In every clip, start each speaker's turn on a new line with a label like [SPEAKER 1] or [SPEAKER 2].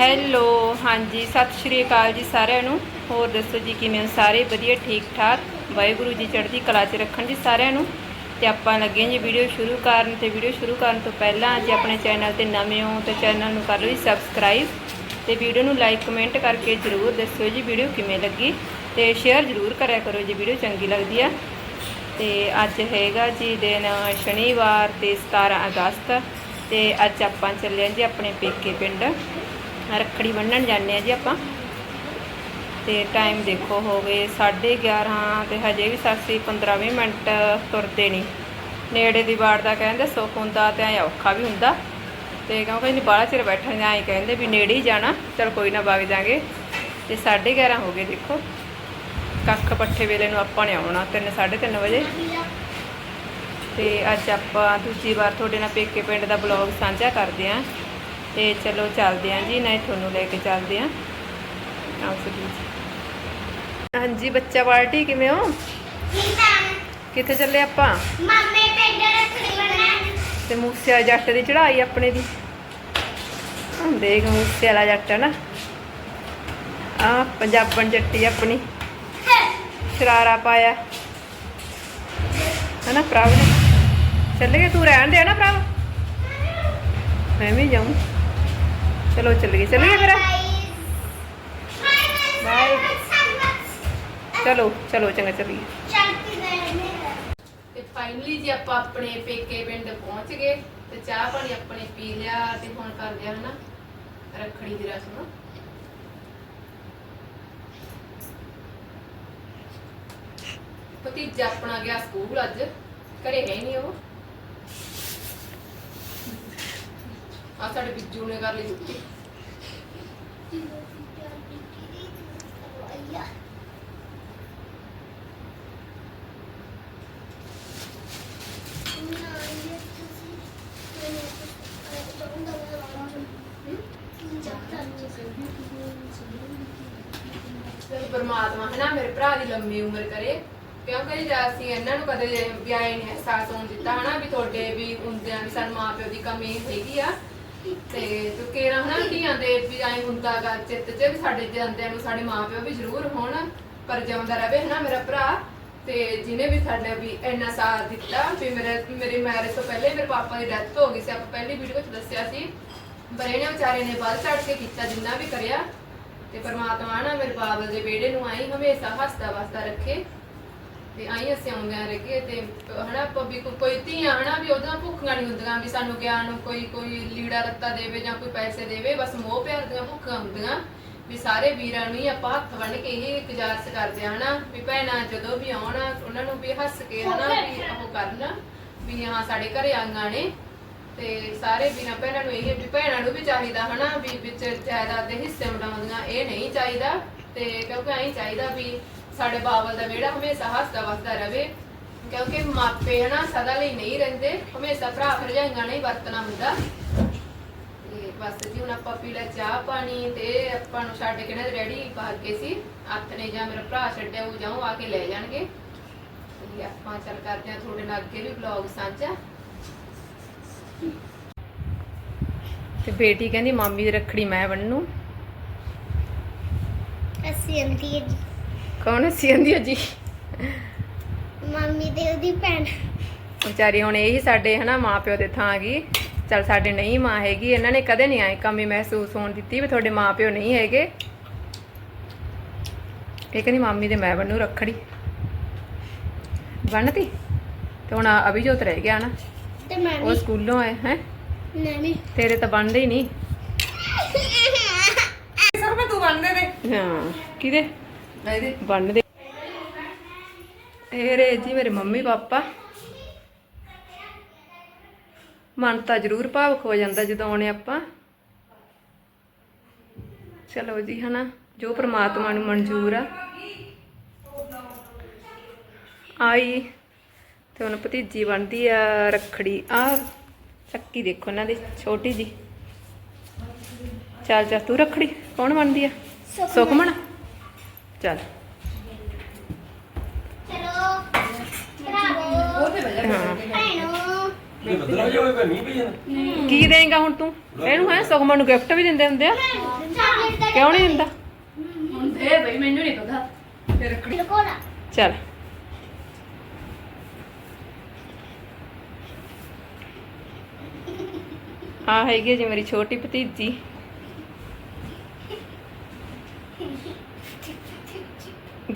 [SPEAKER 1] Hello, ਹਾਂਜੀ, ਸਤਿ ਸ਼੍ਰੀ ਅਕਾਲ ਜੀ ਸਾਰਿਆਂ ਨੂੰ। ਹੋਰ ਦੱਸੋ ਜੀ ਕਿਵੇਂ ਸਾਰੇ ਵਧੀਆ, ਠੀਕ ਠਾਕ? ਵਾਹਿਗੁਰੂ ਜੀ ਚੜ੍ਹਦੀ ਕਲਾ 'ਚ ਰੱਖਣ ਜੀ ਸਾਰਿਆਂ ਨੂੰ। ਤੇ ਆਪਾਂ ਲੱਗੇ ਹਾਂ ਜੀ ਵੀਡੀਓ ਸ਼ੁਰੂ ਕਰਨ ਤੇ ਵੀਡੀਓ ਸ਼ੁਰੂ ਕਰਨ ਤੋਂ ਪਹਿਲਾਂ ਜੇ ਆਪਣੇ ਚੈਨਲ ਤੇ ਨਵੇਂ ਹੋ ਤਾਂ ਚੈਨਲ ਨੂੰ ਕਰ ਲਓ ਜੀ ਸਬਸਕ੍ਰਾਈਬ। ਤੇ ਵੀਡੀਓ ਨੂੰ ਲਾਈਕ, ਕਮੈਂਟ ਕਰਕੇ ਜਰੂਰ ਦੱਸਿਓ ਜੀ ਵੀਡੀਓ ਕਿਵੇਂ ਲੱਗੀ। ਤੇ ਸ਼ੇਅਰ ਜਰੂਰ ਕਰਿਆ ਕਰੋ ਜੀ, ਵੀਡੀਓ ਚੰਗੀ ਲੱਗਦੀ ਆ। ਤੇ ਅੱਜ ਹੈਗਾ ਜੀ ਦਿਨ ਸ਼ਨੀਵਾਰ ਤੇ 17 ਅਗਸਤ। ਤੇ ਅੱਜ ਆਪਾਂ ਚੱਲੇ ਜੀ ਆਪਣੇ ਪੇਕੇ ਪਿੰਡ। ਰੱਖੜੀ ਬੰਨਣ ਜਾਂਦੇ ਆ ਜੀ ਆਪਾਂ। ਤੇ ਟਾਈਮ ਦੇਖੋ ਹੋ ਗਏ 11:30 ਤੇ ਹਜੇ ਵੀ ਸਾਸੀ 15-20 ਮਿੰਟ ਤੁਰਦੇ ਨਹੀਂ ਨੇੜੇ ਦੀ ਬਾੜ ਦਾ ਕਹਿੰਦੇ ਸੁੱਖ ਹੁੰਦਾ ਤੇ ਐ ਔਖਾ ਵੀ ਹੁੰਦਾ। ਤੇ ਕਿਉਂਕਿ ਨਹੀਂ ਬਾਹਲਾ ਚਿਰ ਬੈਠਣ ਜਾਂ ਐਂ ਕਹਿੰਦੇ ਵੀ ਨੇੜੇ ਹੀ ਜਾਣਾ, ਚਲ ਕੋਈ ਨਾ ਵਗ ਜਾਾਂਗੇ। ਤੇ 11:30 ਹੋ ਗਏ ਦੇਖੋ। ਕੱਖ ਪੱਠੇ ਵੇਲੇ ਨੂੰ ਆਪਾਂ ਨੇ ਆਉਣਾ 3:30 ਵਜੇ। ਤੇ ਅੱਜ ਆਪਾਂ ਦੂਜੀ ਵਾਰ ਤੁਹਾਡੇ ਨਾਲ ਪੇਕੇ ਪਿੰਡ ਦਾ ਬਲੌਗ ਸਾਂਝਾ ਕਰਦੇ ਆਂ ਤੇ ਚਲੋ ਚੱਲਦੇ ਆਂ ਜੀ ਨਹੀਂ ਤੁਹਾਨੂੰ ਲੈ ਕੇ ਚੱਲਦੇ ਆਂ। ਆਓ ਸਭੀ ਹਾਂਜੀ ਬੱਚਾ ਪਾਰਟੀ ਕਿਵੇਂ ਹੋ? ਕਿੱਥੇ ਚੱਲੇ ਆਪਾਂ?
[SPEAKER 2] ਮੰਮੀ ਪਿੰਡ ਰੱਖੜੀ ਬਣਾਉਣ।
[SPEAKER 1] ਤੇ ਮੂਸੇ ਵਾਲੇ ਜੱਟ ਦੀ ਚੜਾਈ ਆਪਣੇ ਦੀ। ਆਹ ਦੇਖ ਮੂਸੇ ਵਾਲਾ ਜੱਟ ਨਾ। ਆ ਪੰਜਾਬਣ ਜੱਟੀ ਆਪਣੀ। ਸ਼ਰਾਰਾ ਪਾਇਆ। ਹਨਾ ਪ੍ਰਭ ਨੇ ਚੱਲ ਤੂੰ ਰਹਿਣ ਦੇ ਨਾ ਪ੍ਰਭ ਮੈਂ ਵੀ ਜਾਉਂ ਚਲੋ ਚੱਲ ਗਏ ਚੱਲ ਗਏ ਫਿਰ? ਬਾਏ ਚਲੋ ਚਲੋ, ਚੰਗਾ ਚੱਲੀਏ ਤੇ ਫਾਈਨਲੀ ਜੀ ਆਪਾਂ ਆਪਣੇ ਪੇਕੇ ਪਿੰਡ ਪਹੁੰਚ ਗਏ, ਤੇ ਚਾਹ ਪਾਣੀ ਆਪਣੇ ਪੀ ਲਿਆ ਤੇ ਹੁਣ ਕਰ ਲਿਆ ਹਨਾ, ਰੱਖੜੀ ਦੀ ਰਸਮ। ਭਤੀਜਾ ਆਪਣਾ ਗਿਆ ਸਕੂਲ ਅੱਜ, ਘਰੇ ਹੈ ਹੀ ਨਹੀਂ ਉਹ। ਆ ਸਾਡੇ ਬਿੱਜੂ ਨੇ ਕਰ ਲਈ ਛੁੱਟੀ ਤੇ ਪਰਮਾਤਮਾ ਹਨਾ ਮੇਰੇ ਭਰਾ ਦੀ ਲੰਮੀ ਉਮਰ ਕਰੇ। ਕਿਉਂਕਿ ਜੇ ਅਸੀਂ ਇਹਨਾਂ ਨੂੰ ਕਦੇ ਵਿਆਹ ਨਹੀਂ ਅਹਿਸਾਸ ਹੋਣ ਦਿੱਤਾ ਹਨਾ ਵੀ ਤੁਹਾਡੇ ਵੀ ਹੁੰਦਿਆਂ ਵੀ ਸਾਡੇ ਮਾਪਿਓ ਦੀ ਕਮੀ ਹੈਗੀ ਆ। ਤੇ ਤੂੰ ਕਿਹੜਾ ਹਨਾ ਧੀਆਂ ਦੇ ਵੀ ਐ ਹੁੰਦਾਗਾ ਚਿੱਤ 'ਚ ਵੀ ਸਾਡੇ ਜਾਂਦਿਆਂ ਨੂੰ ਸਾਡੇ ਮਾਪਿਓ ਵੀ ਜ਼ਰੂਰ ਹੋਣ, ਪਰ ਜਿਉਂਦਾ ਰਵੇ ਹਨਾ ਮੇਰਾ ਭਰਾ। ਤੇ ਜਿਹਨੇ ਵੀ ਸਾਡਾ ਵੀ ਇੰਨਾ ਸਾਥ ਦਿੱਤਾ ਵੀ ਮੇਰੇ, ਮੇਰੀ ਮੈਰਿਜ ਤੋਂ ਪਹਿਲੇ ਮੇਰੇ ਪਾਪਾ ਦੀ ਡੈਥ ਹੋ ਗਈ ਸੀ, ਆਪਾਂ ਪਹਿਲੀ ਵੀਡੀਓ ਚ ਦੱਸਿਆ ਸੀ। ਪਰ ਇਹਨੇ ਵਿਚਾਰੇ ਨੇ ਵੱਧ ਚੜ ਕੇ ਕੀਤਾ ਜਿੰਨਾ ਵੀ ਕਰਿਆ। ਤੇ ਪਰਮਾਤਮਾ ਨਾ ਮੇਰੇ ਬਾਬਲ ਦੇ ਵਿਹੜੇ ਨੂੰ ਆਈ ਹਮੇਸ਼ਾ ਹੱਸਦਾ ਵਸਦਾ ਰੱਖੇ। ਤੇ ਆਈ ਅਸੀਂ ਆਉਂਦਿਆਂ ਰੱਖੇ ਤੇ ਹਨਾ, ਆਪਾਂ ਵੀ ਕੋਈ ਧੀਆਂ ਹਨਾ ਵੀ ਉਹਦਾਂ ਭੁੱਖੀਆਂ ਨਹੀਂ ਹੁੰਦੀਆਂ ਵੀ ਸਾਨੂੰ ਗਿਆਨ ਕੋਈ ਕੋਈ ਲੀੜਾ ਰੱਤਾ ਦੇਵੇ ਜਾਂ ਕੋਈ ਪੈਸੇ ਦੇਵੇ ਬਸ ਮੋਹ ਪਿਆਰ ਦੀਆਂ ਭੁੱਖਾਂ ਹੁੰਦੀਆਂ ਵੀ ਸਾਰੇ ਵੀਰਾਂ ਨੂੰ ਹੀ ਆਪਾਂ ਹੱਥ ਬੰਨ ਕੇ ਇਹ ਗੁਜ਼ਾਰਿਸ਼ ਕਰਦੇ ਆ ਹਨਾ ਵੀ ਭੈਣਾਂ ਜਦੋਂ ਵੀ ਆਉਣ ਉਹਨਾਂ ਨੂੰ ਵੀ ਹੱਸ ਕੇ ਹਨਾ ਵੀ ਉਹ ਕਰਨ ਵੀ ਹਾਂ ਸਾਡੇ ਘਰੇ ਆਈਆਂ ਨੇ ਤੇ ਸਾਰੇ ਵੀਰਾਂ ਭੈਣਾਂ ਨੂੰ ਇਹ ਵੀ ਭੈਣਾਂ ਨੂੰ ਵੀ ਚਾਹੀਦਾ ਹਨਾ ਵੀ ਵਿੱਚ ਜਾਇਦਾਦ ਦੇ ਹਿੱਸੇ ਵੰਡਾਉਂਦੀਆਂ ਇਹ ਨਹੀਂ ਚਾਹੀਦਾ ਤੇ ਕਿਉਂਕਿ ਐਂ ਚਾਹੀਦਾ ਵੀ ਸਾਡੇ ਬਾਬਲ ਦਾ ਵਿਹੜਾ ਹਮੇਸ਼ਾ ਹੱਸਦਾ ਵਸਦਾ ਰਵੇ ਕਿਉਂਕਿ ਮਾਪੇ ਹਨਾ ਸਦਾ ਲਈ ਨਹੀਂ ਰਹਿੰਦੇ ਹਮੇਸ਼ਾ ਭਰਾ ਭਰਜਾਈਆਂ ਨੇ ਹੀ ਵਰਤਣਾ ਹੁੰਦਾ। ਤੇ ਬਸ ਜੀ ਹੁਣ ਆਪਾਂ ਪੀ ਲਿਆ ਚਾਹ ਪਾਣੀ ਤੇ ਆਪਾਂ ਨੂੰ ਛੱਡ ਕੇ ਨਾ ਰੈਡੀ ਕਰ ਕੇ ਸੀ ਹੱਥ ਨੇ ਜਾਂ ਮੇਰਾ ਭਰਾ ਛੱਡਿਆ ਉਹ ਜਾਉ ਆ ਕੇ ਲੈ ਜਾਣਗੇ। ਤੇ ਆਪਾਂ ਚੱਲ ਕਰਦੇ ਹਾਂ ਤੁਹਾਡੇ ਨਾਲ ਅੱਗੇ ਵੀ ਵਲੌਗ ਸਾਂਝਾ। ਤੇ ਬੇਟੀ ਕਹਿੰਦੀ ਮਾਮੀ ਦੀ ਰੱਖੜੀ ਮੈਂ ਬੰਨੂ
[SPEAKER 2] ਅਸੀਂ ਅੰਦੀ ਜੀ।
[SPEAKER 1] ਕੌਣ? ਸੀ ਆਂਦੀ ਜੀ।
[SPEAKER 2] ਮੰਮੀ ਤੇ ਉਹਦੀ ਭੈਣ।
[SPEAKER 1] ਵਿਚਾਰੀ ਹੁਣ ਇਹੀ ਸਾਡੇ ਹਨਾ ਮਾਪਿਓ ਦੇ ਥਾਂ ਗਈ ਚਲ ਸਾਡੇ ਨਹੀਂ ਮਾਂ ਹੈਗੀ ਇਹਨਾਂ ਨੇ ਕਦੇ ਨਹੀਂ ਆਏ ਕਮੀ ਮਹਿਸੂਸ ਹੋਣ ਦਿੱਤੀ ਵੀ ਤੁਹਾਡੇ ਮਾਪਿਓ ਨਹੀਂ ਹੈਗੇ। ਇਹ ਕਹਿੰਦੀ ਮਾਮੀ ਦੇ ਮੈਂ ਬੰਨੂ ਰੱਖੜੀ। ਬੰਨਤੀ? ਤੇ ਹੁਣ ਅਭਿਜੋਤ ਰਹਿ ਗਿਆ ਨਾ।
[SPEAKER 2] ਤੇ ਮੈਂ
[SPEAKER 1] ਉਹ ਸਕੂਲੋਂ ਆਏ ਹੈ?
[SPEAKER 2] ਮੈਂ ਵੀ
[SPEAKER 1] ਤੇਰੇ ਤਾਂ ਬਣਦੇ ਹੀ ਨਹੀਂ।
[SPEAKER 3] ਸਰ ਮੈਂ ਤੂੰ ਬੰਦੇ ਦੇ।
[SPEAKER 1] ਹਾਂ ਕਿਹਦੇ?
[SPEAKER 3] ਇਹਦੇ।
[SPEAKER 1] ਬਣਦੇ। ਇਹ ਰੇ ਜੀ ਮੇਰੇ ਮੰਮੀ ਪਾਪਾ। ਮਨ ਤਾਂ ਜ਼ਰੂਰ ਭਾਵਕ ਹੋ ਜਾਂਦਾ ਜਦੋਂ ਆਉਣੇ ਆਪਾਂ। ਚਲੋ ਜੀ ਹਨਾ ਜੋ ਪ੍ਰਮਾਤਮਾ ਨੂੰ ਮਨਜ਼ੂਰ ਆ। ਆਈ ਤੇ ਹੁਣ ਭਤੀਜੀ ਬਣਦੀ ਆ ਰੱਖੜੀ। ਆ ਚੱਕੀ ਦੇਖੋ ਇਹਨਾਂ ਦੀ ਛੋਟੀ ਜੀ ਚੱਲ ਚੱਲ ਤੂੰ ਰੱਖੜੀ ਕੌਣ ਬਣਦੀ ਆ? ਸੁਖਮਣ ਚੱਲ
[SPEAKER 2] ਚਲੋ ਭਰਾਵੋ
[SPEAKER 3] ਉਹਦੇ ਵਜ੍ਹਾ
[SPEAKER 1] ਹਾਂ
[SPEAKER 2] ਭੈਣੋ
[SPEAKER 4] ਇਹ ਬਦਲਾ ਜਾਵੇ ਪਰ ਨਹੀਂ ਪਈ ਜਾਂਦਾ।
[SPEAKER 1] ਕੀ ਦੇਂਗਾ ਹੁਣ ਤੂੰ? ਇਹਨੂੰ ਹੈ ਸੁਖਮਨ ਨੂੰ ਗਿਫਟ ਵੀ ਦਿੰਦੇ ਹੁੰਦੇ ਆ।
[SPEAKER 2] ਚਾਕਲੇਟ ਦਾ
[SPEAKER 1] ਕਿਉਂ ਨਹੀਂ ਦਿੰਦਾ?
[SPEAKER 5] ਹੁਣ ਇਹ ਬਈ ਮੈਨੂੰ ਨਹੀਂ ਪਤਾ।
[SPEAKER 2] ਲਕੋੜਾ
[SPEAKER 1] ਚੱਲ। ਆ ਹੈਗੀ ਜੀ ਮੇਰੀ ਛੋਟੀ ਭਤੀਜੀ।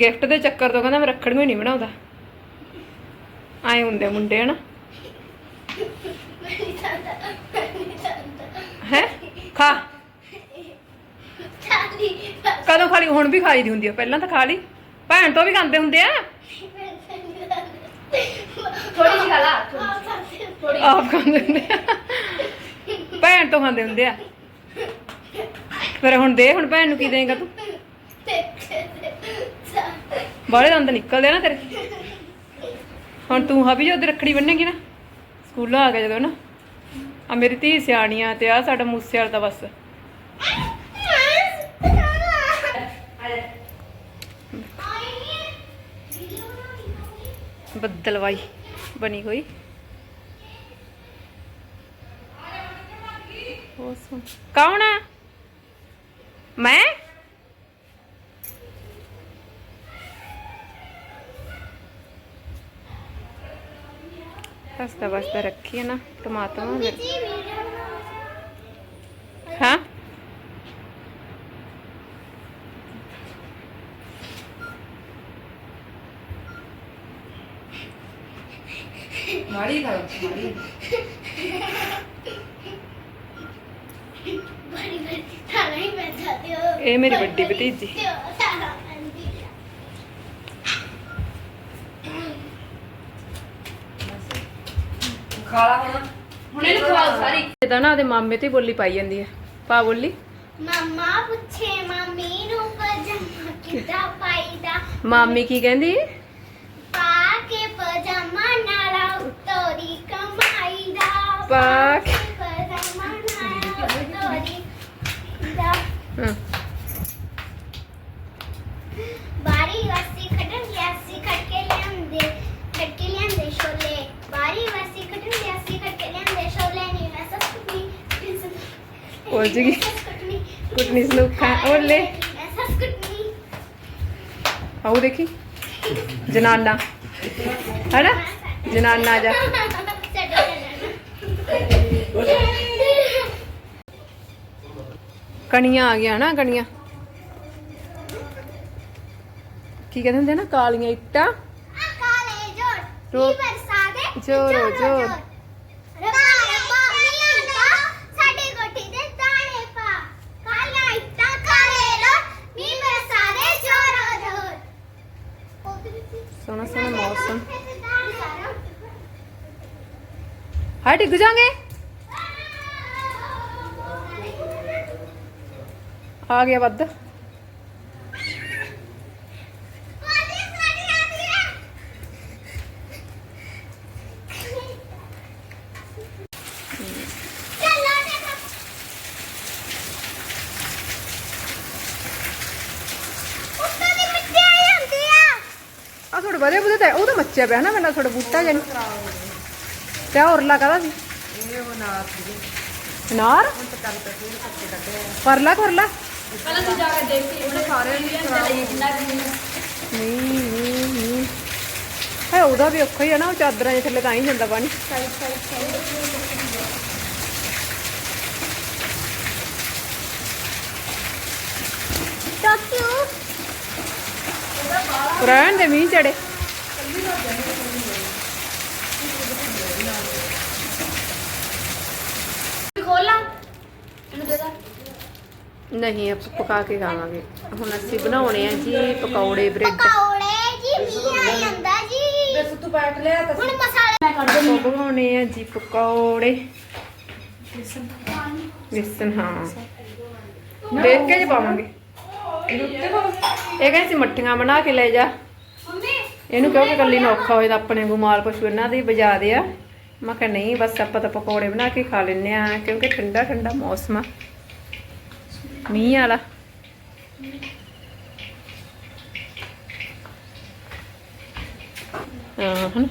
[SPEAKER 1] ਗਿਫਟ ਦੇ ਚੱਕਰ ਤੋਂ ਕਹਿੰਦਾ ਮੈਂ ਰੱਖੜੀਆਂ ਹੀ ਨਹੀਂ ਬਣਾਉਂਦਾ। ਆਏ ਹੁੰਦੇ ਮੁੰਡੇ ਹਨਾ? ਹੈ? ਖਾ। ਕਦੋਂ ਖਾਲੀ ਹੁਣ ਵੀ ਖਾਈ ਦੀ ਹੁੰਦੀ ਆ ਪਹਿਲਾਂ ਤਾਂ ਖਾ ਲਈ। ਭੈਣ ਤੋਂ ਵੀ ਖਾਂਦੇ ਹੁੰਦੇ ਆ।
[SPEAKER 5] ਥੋੜੀ ਜਿਹੀ ਖਾ ਲਾ ਥੋੜੀ
[SPEAKER 1] ਆਪ ਖਾਂਦੇ ਹੁੰਦੇ ਆ। ਭੈਣ ਤੋਂ ਖਾਂਦੇ ਹੁੰਦੇ ਆ। ਫਿਰ ਹੁਣ ਦੇ ਹੁਣ ਭੈਣ ਨੂੰ ਕੀ ਦੇਂਗਾ ਤੂੰ? ਬਾਹਲੇ ਦੰਦ ਨਿਕਲਦੇ ਆ ਨਾ ਤੇਰੇ। ਹੁਣ ਤੂੰ ਹਬੀ ਉਹਦੇ ਰੱਖੜੀ ਬੰਨੇਗੀ ਨਾ? ਸਕੂਲੋਂ ਆ ਗਿਆ ਜਦੋਂ ਨਾ। ਆ ਮੇਰੀ ਧੀ ਸਿਆਣੀਆਂ ਤੇ ਆ ਸਾਡਾ ਮੂਸੇ ਵਾਲਾ ਤਾਂ ਬਸ। ਬੱਦਲਵਾਈ ਬਣੀ ਹੋਈ। ਸੁਣ। ਕੌਣ ਆ? ਮੈਂ? ਹਸਤਾ ਵਾਸਤਾ ਰੱਖੀ ਹੈ ਨਾ ਟਮਾਟਰ ਹਾਂ?
[SPEAKER 6] ਮਾੜੀ ਕਰ ਮਾੜੀ।
[SPEAKER 1] ਇਹ ਮੇਰੀ ਵੱਡੀ ਭਤੀਜੀ।
[SPEAKER 6] ਖਾ ਲਾ ਹੁਣ।
[SPEAKER 5] ਹੁਣ ਇਹਨੂੰ ਖਵਾਓ ਸਾਰੀ।
[SPEAKER 1] ਇਹ ਤਾਂ ਨਾ ਉਹਦੇ ਮਾਮੇ ਤੇ ਬੋਲੀ ਪਾਈ ਜਾਂਦੀ ਹੈ। ਪਾ ਬੋਲੀ।
[SPEAKER 2] ਮਮਾ ਪੁੱਛੇ ਮੰਮੀ ਨੂੰ ਪਜਾਮਾ ਕਿੱਦਾਂ ਪਾਈਦਾ?
[SPEAKER 1] ਮਾਮੀ ਕੀ ਕਹਿੰਦੀ?
[SPEAKER 2] ਪਾ ਕੇ ਪਜਾਮਾ ਨਾਲਾ ਉਤੋਰੀ ਕਮਾਈਦਾ।
[SPEAKER 1] ਪਾ ਕੇ-
[SPEAKER 2] ਪਜਾਮਾ ਨਾਲਾ ਉਤੋਰੀ ਦਾ
[SPEAKER 1] ਹਾਂ।
[SPEAKER 2] ਬਾਰੀ ਵਾਸੀ ਖਟਣ ਗਿਆਸੀ ਖਟਕੇ ਲਿਆਂਦੇ
[SPEAKER 1] ਉਲਝ ਗਈ। ਸਨੂਖਾ ਓਲੇ
[SPEAKER 2] ਮੈਂ ਸਭ ਕੁੱਟਣੀ
[SPEAKER 1] ਆਉ ਦੇਖੀ ਜਨਾਨਾ ਹੈਨਾ ਜਨਾਨਾ ਜਾ ਕਣੀਆਂ ਆ ਗਿਆ ਨਾ ਕਣੀਆਂ ਕੀ ਕਹਿੰਦੇ ਹੁੰਦੇ ਨਾ ਕਾਲੀਆਂ ਇੱਟਾਂ
[SPEAKER 2] ਕਾਲੇ ਜੋੜ
[SPEAKER 1] ਰੋ-
[SPEAKER 2] ਕੀ ਬਰਸਾਦੇ
[SPEAKER 1] ਜੋਰੋ ਜੋਰ।
[SPEAKER 2] ਰੱਬਾ ਰੱਬਾ ਮੀਆਂ ਦਾ ਸਾਡੇ ਕੋਠੀ ਦੇ ਦਾਣੇ ਪਾ ਕਾਲਾ ਇੱਟਾਂ ਕਾਲੇ ਰੋ ਮੀ ਬਰਸਾਦੇ ਜੋਰੋ ਜੋਰ
[SPEAKER 1] ਸੋਹਣਾ ਸੋਹਣਾ ਮੌਸਮ। ਹਾਏ ਡਿੱਗ ਜਾਗੇ ਆ ਗਿਆ ਵੱਧ ਆ ਥੋੜਾ ਵਧੇ ਬੁਦੇ ਤਾਂ ਪਿਆ ਨਾ ਮੈਨੂੰ ਥੋੜਾ ਬੂਟਾ ਜਨ ਤੇ ਹੋਰ ਲਾ ਕਹਦਾ ਸੀ?
[SPEAKER 6] ਇਹ ਉਹ ਨਾਸ ਦੀ
[SPEAKER 1] ਅਨਾਰ?
[SPEAKER 6] ਪਰਲਾ ਤਾਂ
[SPEAKER 5] ਪਹਿਲਾਂ ਤੂੰ ਜਾ ਕੇ ਦੇਖ ਕੇ ਉਹਨੇ ਸਾਰਿਆਂ ਨੂੰ
[SPEAKER 1] ਨਹੀਂ ਨਹੀਂ ਨਹੀਂ। ਹੈ ਉਹਦਾ ਵੀ ਔਖਾ ਹੀ ਆ ਨਾ, ਉਹ ਚਾਦਰਾਂ ਦੇ ਥੱਲੇ ਤਾਂ ਹੀ ਜਾਂਦਾ ਪਾਣੀ ਰਹਿਣ ਦੇ, ਮੀਂਹ ਚੜੇ
[SPEAKER 5] ਖੋਲਾ। ਇਹਨੂੰ ਦੇ ਦਾ
[SPEAKER 1] ਨਹੀਂ ਆਪਾਂ ਪਕਾ ਕੇ ਖਾਵਾਂਗੇ। ਹੁਣ ਅਸੀਂ ਬਣਾਉਣੇ ਆ ਜੀ ਪਕੌੜੇ ਬ੍ਰੈਡ।
[SPEAKER 2] ਪਕੌੜੇ ਜੀ ਮੀਆਂ ਜਾਂਦਾ ਜੀ।
[SPEAKER 6] ਬਸ ਤੂੰ ਪੈਟ ਲਿਆ ਤਾਂ
[SPEAKER 2] ਹੁਣ ਮਸਾਲੇ
[SPEAKER 1] ਆਪਾਂ ਬਣਾਉਣੇ ਆ ਜੀ ਪਕੌੜੇ। ਵੇਸਨ ਹਾਂ। ਦੇਖ ਕੇ ਜੀ ਪਾਵਾਂਗੇ। ਇਹ ਕਹਿੰਦੇ ਸੀ ਮੱਠੀਆਂ ਬਣਾ ਕੇ ਲੈ ਜਾ। ਇਹਨੂੰ ਕਿਉਂਕਿ ਕੱਲੀ ਨੂੰ ਔਖਾ ਹੋਏ ਤਾਂ ਆਪਣੇ ਗੁਮਾਲ ਪਸ਼ੂ ਇਹਨਾਂ ਦੇ ਹੀ ਦੇ ਆ। ਮੈਂ ਕਿਹਾ ਨਹੀਂ, ਬਸ ਆਪਾਂ ਤਾਂ ਪਕੌੜੇ ਬਣਾ ਕੇ ਖਾ ਲੈਨੇ ਆ ਕਿਉਂਕਿ ਠੰਡਾ ਠੰਡਾ ਮੌਸਮ ਆ। ਮੀਂਹ ਵਾਲਾ। ਹਾਂ, ਹਨ?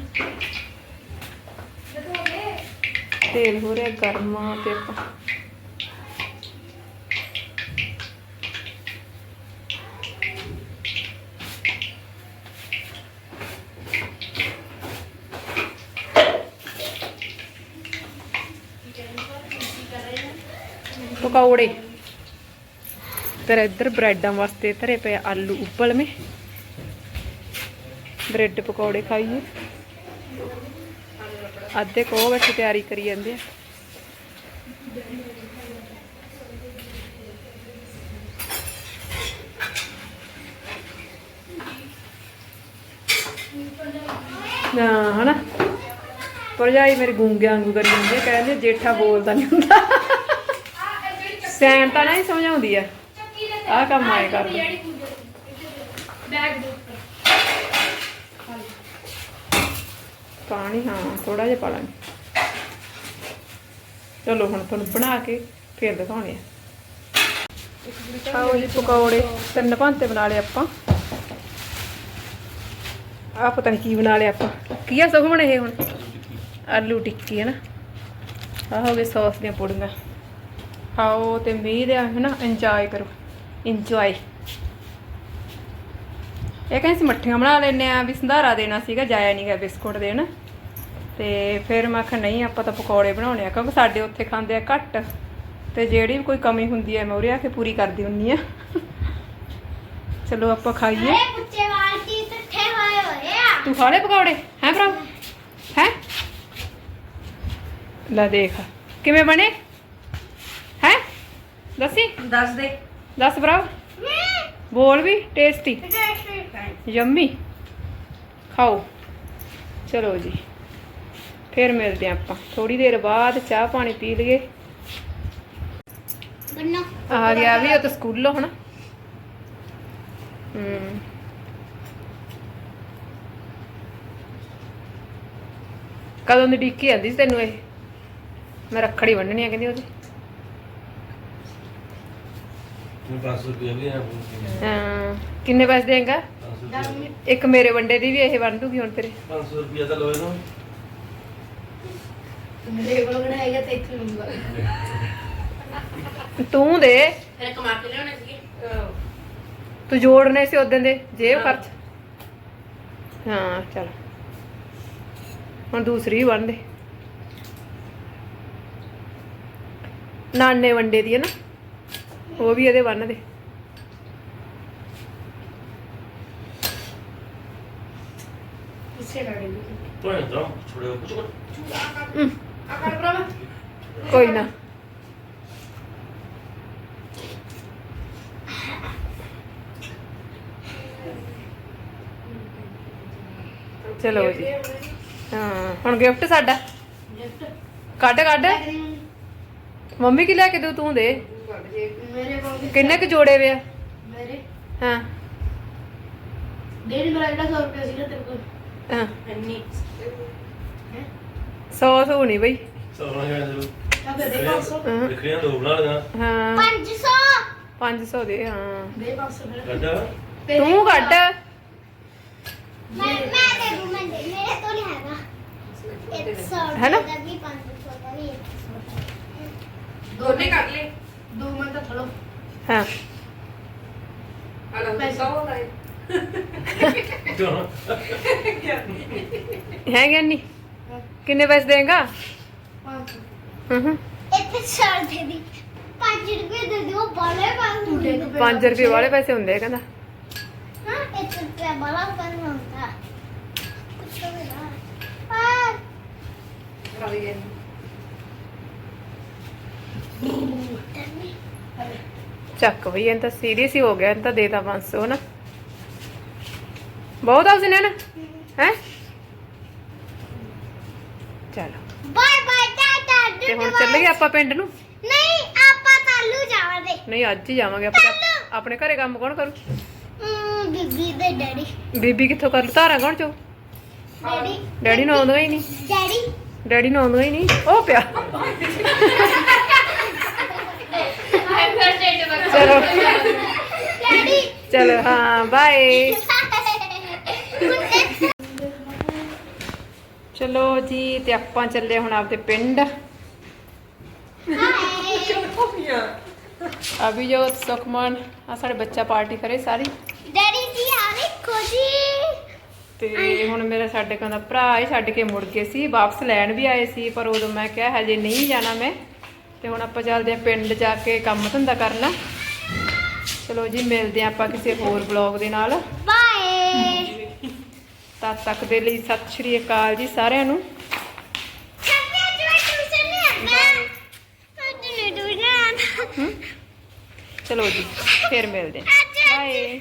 [SPEAKER 1] ਤੇਲ ਹੋ ਰਿਹਾ ਗਰਮ ਤੇ ਆਪਾਂ ਪਕੌੜੇ। ਫਿਰ ਇੱਧਰ ਬ੍ਰੈਡਾਂ ਵਾਸਤੇ ਧਰੇ ਪਏ ਆਲੂ ਉਬਲਵੇਂ ਬ੍ਰੈਡ ਪਕੌੜੇ ਖਾਈਏ। ਅੱਧੇ ਕੋ ਬੈਠੇ ਤਿਆਰੀ ਕਰੀ ਜਾਂਦੇ ਆ। ਨਾ, ਹਨਾ? ਭਰਜਾਈ ਮੇਰੇ ਗੂੰਗੇ ਵਾਂਗੂ ਕਰੀ ਜਾਂਦੇ ਆ, ਕਹਿੰਦੇ ਜੇਠਾ ਬੋਲਦਾ ਨਹੀਂ ਹੁੰਦਾ। ਸੈਨ ਤਾਂ ਨਹੀਂ ਸਮਝਾਉਂਦੀ ਆ। ਆਹ ਕੰਮ ਆਏ ਕਰਦਾ
[SPEAKER 6] ਬੈਗ ਦੇ
[SPEAKER 1] ਪਾਣੀ ਹਾਂ ਥੋੜਾ ਜਿਹਾ ਪਾ ਲਾਂਗੇ। ਚਲੋ ਹੁਣ ਤੁਹਾਨੂੰ ਬਣਾ ਕੇ ਫੇਰ ਦਿਖਾਉਣੇ ਆ। ਆਓ ਜੀ ਪਕੌੜੇ। ਤਿੰਨ ਭਾਂਤੇ ਬਣਾ ਲਏ ਆਪਾਂ। ਆ ਪਤਾ ਨਹੀਂ ਕੀ ਬਣਾ ਲਿਆ ਆਪਾਂ। ਕੀ ਆ ਸੁਖਮਣ ਇਹ ਹੁਣ? ਆਲੂ ਟਿੱਕੀ ਹੈ ਨਾ? ਆ ਹੋ ਗਏ ਸੌਸ ਦੀਆਂ ਪੁੜੀਆਂ। ਖਾਓ ਤੇ ਮੀਂਹ ਦੇ ਹੈ ਨਾ ਇੰਜੋਏ ਕਰੋ। ਇੰਜੋਏ ਇਹ ਕਹਿੰਦੇ ਸੀ ਮੱਠੀਆਂ ਬਣਾ ਲੈਨੇ ਆ ਵੀ ਸੰਧਾਰਾ ਦੇਣਾ ਸੀਗਾ ਜਾਇਆ ਨਹੀਂ ਗਿਆ ਬਿਸਕੁਟ ਦੇਣ। ਤੇ ਫਿਰ ਮੈਂ ਕਿਹਾ ਨਹੀਂ ਆਪਾਂ ਤਾਂ ਪਕੌੜੇ ਬਣਾਉਣੇ ਆ ਕਿਉਂਕਿ ਸਾਡੇ ਉੱਥੇ ਖਾਂਦੇ ਆ ਘੱਟ। ਤੇ ਜਿਹੜੀ ਵੀ ਕੋਈ ਕਮੀ ਹੁੰਦੀ ਹੈ ਮੈਂ ਉਰੇ ਆ ਕੇ ਪੂਰੀ ਕਰਦੀ ਹੁੰਨੀ ਆ। ਚਲੋ ਆਪਾਂ ਖਾਈਏ।
[SPEAKER 2] ਪੁੱਛੇ ਵਾਲ ਕੀ ਇਕੱਠੇ ਹੋਏ ਹੋਏ ਆ?
[SPEAKER 1] ਤੂੰ ਖਾ ਲੈ ਪਕੌੜੇ ਹੈ ਭਰਾ? ਹੈ? ਲੈ ਦੇਖ ਕਿਵੇਂ ਬਣੇ? ਹੈ? ਦੱਸੀ?
[SPEAKER 7] ਦੱਸ ਦੇ।
[SPEAKER 1] ਦੱਸ ਭਰਾ। ਬੋਲ ਵੀ ਟੇਸਟੀ ਯੰਮੀ। ਖਾਓ। ਚਲੋ ਜੀ। ਫਿਰ ਮਿਲਦੇ ਆਪਾਂ। ਥੋੜੀ ਦੇਰ ਬਾਅਦ ਚਾਹ ਪਾਣੀ ਪੀ ਲਈਏ।
[SPEAKER 2] ਬੰਨੋ।
[SPEAKER 1] ਆ ਗਿਆ ਵੀ ਉਹ ਤਾਂ ਸਕੂਲੋਂ ਹਨਾ? ਹੂੰ। ਕਦੋਂ ਦੀ ਡਿੱਕੀ ਆਂਦੀ ਸੀ ਤੈਨੂੰ ਇਹ? ਮੈਂ ਰੱਖੜੀ ਬੰਨਣੀ ਆ ਕਹਿੰਦੀ ਉਹਦੀ।
[SPEAKER 4] ਮੈਂ 500 ਰੁਪਏ ਵੀ ਆ
[SPEAKER 1] ਹਾਂ ਕਿੰਨੇ ਪੈਸੇ ਦੇਂਗਾ?
[SPEAKER 4] 500
[SPEAKER 1] ਇੱਕ ਮੇਰੇ ਵੰਡੇ ਦੀ ਵੀ ਇਹ ਬੰਨ ਦੂਗੀ ਹੁਣ ਤੇਰੇ।
[SPEAKER 4] 500 ਰੁਪਏ ਤਾਂ ਲੋਏ ਨੂੰ
[SPEAKER 6] ਮੇਰੇ ਕੋਲ ਕਿਹੜਾ ਹੈਗਾ ਤੇ ਇੱਥੇ ਲੂੰਗਾ
[SPEAKER 1] ਤੂੰ ਦੇ।
[SPEAKER 6] ਫਿਰ ਕਮਾ ਕੇ ਲਿਆਉਣੇ ਸੀਗੇ।
[SPEAKER 1] ਤੂੰ ਜੋੜਨੇ ਸੀ ਉਦੋਂ ਦੇ ਜੇਬ ਖਰਚ। ਹਾਂ ਚਲ। ਹੁਣ ਦੂਸਰੀ ਵੀ ਬੰਨ ਦੇ। ਨਾਨੇ ਵੰਡੇ ਦੀ ਹੈ ਨਾ। ਉਹ ਵੀ ਇਹਦੇ ਬੰਨ ਦੇ। ਕੋਈ ਨਾ। ਚਲੋ ਜੀ। ਹਾਂ ਹੁਣ ਗਿਫਟ ਸਾਡਾ। ਕੱਢ ਕੱਢ। ਮੰਮੀ ਕੀ ਲੈ ਕੇ ਦੂ ਤੂੰ ਦੇ।
[SPEAKER 6] ਮੇਰੇ ਕੋਲ
[SPEAKER 1] ਕਿੰਨੇ ਕੁ ਜੋੜੇ ਵੇ ਆ?
[SPEAKER 6] ਮੇਰੇ?
[SPEAKER 1] ਹਾਂ।
[SPEAKER 6] ਡੇਢ ਮੇਰਾ ਜਿਹੜਾ 100 ਰੁਪਏ ਸੀ ਨਾ ਤੇਰੇ ਕੋਲ।
[SPEAKER 1] ਹਾਂ।
[SPEAKER 6] ਇੰਨੀ।
[SPEAKER 1] ਸੌ ਸੌ ਨਹੀਂ ਬਈ।
[SPEAKER 4] ਸੋਣਾ ਗਿਆ ਜਰੂਰ
[SPEAKER 6] ਆ ਫਿਰ ਦੇ 500
[SPEAKER 1] ਹਾਂ।
[SPEAKER 4] ਦੋ ਬਣਾ ਲਗਾ
[SPEAKER 1] ਹਾਂ।
[SPEAKER 2] 500
[SPEAKER 1] 500 ਦੇ ਹਾਂ।
[SPEAKER 6] ਦੇ 500 ਫਿਰ।
[SPEAKER 4] ਕੱਢਾ।
[SPEAKER 1] ਤੂੰ ਕੱਢ।
[SPEAKER 2] ਮੈਂ ਮੈਂ ਦੇ ਦੂੰ ਮੈਂ ਦੇ ਮੇਰੇ ਤੋਂ ਨਹੀਂ ਹੈਗਾ। 100
[SPEAKER 1] ਹੈ ਨਾ?
[SPEAKER 2] ਦਾ ਵੀ 500 ਦਾ ਵੀ 100
[SPEAKER 6] ਦੋਨੇ ਕਰ ਲੈ ਦੋ ਮੈਂ ਤਾਂ ਥੜੋ
[SPEAKER 1] ਹਾਂ
[SPEAKER 6] ਪੈਸਾ ਹੋ ਰਿਹਾ
[SPEAKER 1] ਹੈ ਗਿਆਨੀ ਕਿੰਨੇ ਪੈਸੇ ਦੇਗਾ?
[SPEAKER 6] 500
[SPEAKER 1] ਹਾਂ ਹਾਂ।
[SPEAKER 2] ਇੱਥੇ ਛੱਡ ਦੇ ਦੀ। 5 ਰੁਪਏ ਦੇ ਦਿਓ ਬਾਲੇ
[SPEAKER 6] ਤੂੰ ਦੇ
[SPEAKER 2] ਬਾਲੇ
[SPEAKER 6] ਦੋ
[SPEAKER 1] 5 ਰੁਪਏ ਵਾਲੇ ਪੈਸੇ ਹੁੰਦੇ ਆ ਕਹਿੰਦਾ।
[SPEAKER 2] ਹਾਂ 1 ਰੁਪਏ ਬਾਲਾ ਕਰ ਹੁੰਦਾ। ਕੁਛ ਨਹੀਂ ਨਾ ਪਰ
[SPEAKER 1] ਚੱਕ ਬਈ ਇਹ ਤਾਂ ਸੀਰੀਅਸ ਹੀ ਹੋ ਗਿਆ ਇਹ ਤਾਂ ਦੇਤਾ 500 ਨਾ। ਬਹੁਤ ਆ ਉਸਨੇ ਨਾ ਹੈ? ਚਲੋ।
[SPEAKER 2] ਬਾਏ ਬਾਏ ਟਾਟਾ
[SPEAKER 1] ਤੇ ਹੁਣ ਚੱਲੀਏ ਆਪਾਂ ਪਿੰਡ ਨੂੰ?
[SPEAKER 2] ਨਹੀਂ ਆਪਾਂ ਕੱਲੂ ਜਾਵਾਂਗੇ।
[SPEAKER 1] ਨਹੀਂ ਅੱਜ ਹੀ ਜਾਵਾਂਗੇ ਆਪਾਂ। ਆਪਣੇ ਘਰੇ ਕੰਮ ਕੌਣ ਕਰੂ?
[SPEAKER 2] ਬੀਬੀ ਦੇ ਡੈਡੀ।
[SPEAKER 1] ਬੀਬੀ ਕਿੱਥੋਂ ਕਰ? ਧਾਰਾਂ ਕੌਣ ਚੋ?
[SPEAKER 2] ਡੈਡੀ।
[SPEAKER 1] ਡੈਡੀ ਨੂੰ ਆਉਂਦਾ ਹੀ ਨਹੀਂ।
[SPEAKER 2] ਡੈਡੀ।
[SPEAKER 1] ਡੈਡੀ ਨੂੰ ਆਉਂਦਾ ਹੀ ਨਹੀਂ। ਉਹ ਪਿਆ। ਚਲੋ।
[SPEAKER 2] ਡੈਡੀ।
[SPEAKER 1] ਚਲੋ ਹਾਂ ਬਾਏ। ਚਲੋ ਜੀ ਤੇ ਆਪਾਂ ਚੱਲੇ ਹੁਣ ਆਪਦੇ ਪਿੰਡ। ਅਭਿਜੋਤ ਸੁਖਮਨ ਆ ਸਾਡੇ ਬੱਚਾ ਪਾਰਟੀ ਕਰੇ ਸਾਰੀ।
[SPEAKER 2] ਡੈਡੀ ਜੀ ਆ ਵੇਖੋ ਜੀ।
[SPEAKER 1] ਤੇ ਹੁਣ ਮੇਰਾ ਸਾਡੇ ਕੋਲ ਦਾ ਭਰਾ ਹੀ ਛੱਡ ਕੇ ਮੁੜ ਗਏ ਸੀ ਵਾਪਸ ਲੈਣ ਵੀ ਆਏ ਸੀ ਪਰ ਉਦੋਂ ਮੈਂ ਕਿਹਾ ਹਜੇ ਨਹੀਂ ਜਾਣਾ ਮੈਂ। ਤੇ ਹੁਣ ਆਪਾਂ ਚੱਲਦੇ ਆ ਪਿੰਡ ਜਾ ਕੇ ਕੰਮ ਧੰਦਾ ਕਰਨਾ। ਚਲੋ ਜੀ ਮਿਲਦੇ ਆ ਆਪਾਂ ਕਿਸੇ ਹੋਰ ਬਲੌਗ ਦੇ ਨਾਲ। ਤਦ ਤੱਕ ਦੇ ਲਈ ਸਤਿ ਸ਼੍ਰੀ ਅਕਾਲ ਜੀ ਸਾਰਿਆਂ ਨੂੰ। ਚਲੋ ਜੀ ਫਿਰ ਮਿਲਦੇ
[SPEAKER 2] ਅੱਜ
[SPEAKER 1] ਬਾਏ